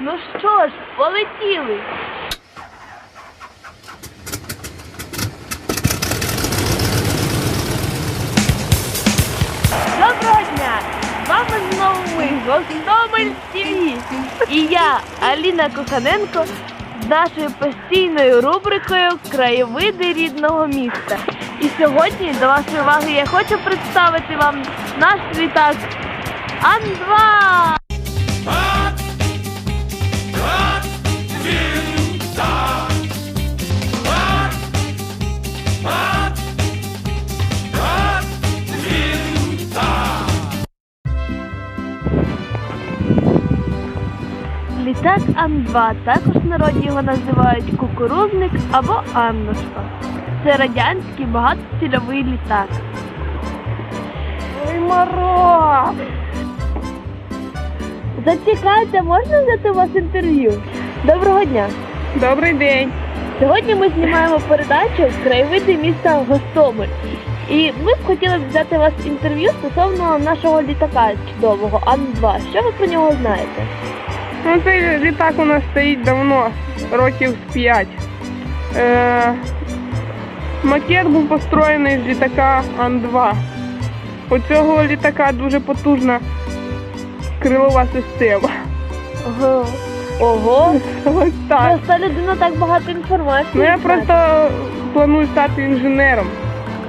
Ну що ж, полетіли. Доброго дня! З вами знову ми, Гостомель ТВ. І я, Аліна Коханенко, з нашою постійною рубрикою Краєвиди рідного міста. І сьогодні до вашої уваги я хочу представити вам наш літак Ан-2. Літак Ан-2, також в народі його називають кукурузник або Аннушка. Це радянський багатоцільовий літак. Ой, Маро! Зачекайте, можна взяти у вас інтерв'ю? Доброго дня! Добрий день. Сьогодні ми знімаємо передачу Краєвиди міста Гостомель. І ми б хотіли взяти у вас інтерв'ю стосовно нашого літака чудового Ан-2. Що ви про нього знаєте? Ну, цей літак у нас стоїть давно, років з 5. Е, макет був построєний з літака Ан-2. У цього літака дуже потужна крилова система. Ого. Ого. Ось так. Просто людина так багато інформації. Ну я знає. просто планую стати інженером.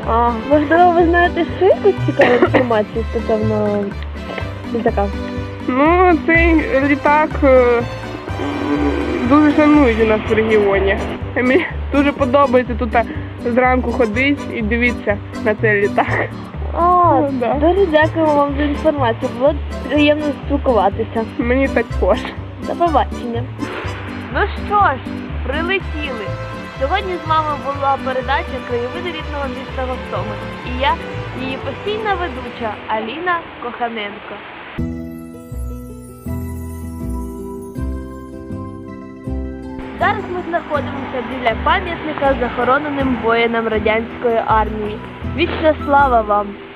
А, можливо, ви знаєте ще якусь цікаву інформацію стосовно літака? Ну, цей літак е, дуже шанують у нас в регіоні. Мені дуже подобається тут е, зранку ходити і дивитися на цей літак. А, Ну, да. дуже дякуємо вам за інформацію. Було приємно спілкуватися. Мені також. До побачення. Ну що ж, прилетіли. Сьогодні з вами була передача Краєвиди рідного міста Гостомель. І я, її постійна ведуча Аліна Коханенко. Зараз ми знаходимося біля пам'ятника захороненим воїнам радянської армії. Вічна слава вам!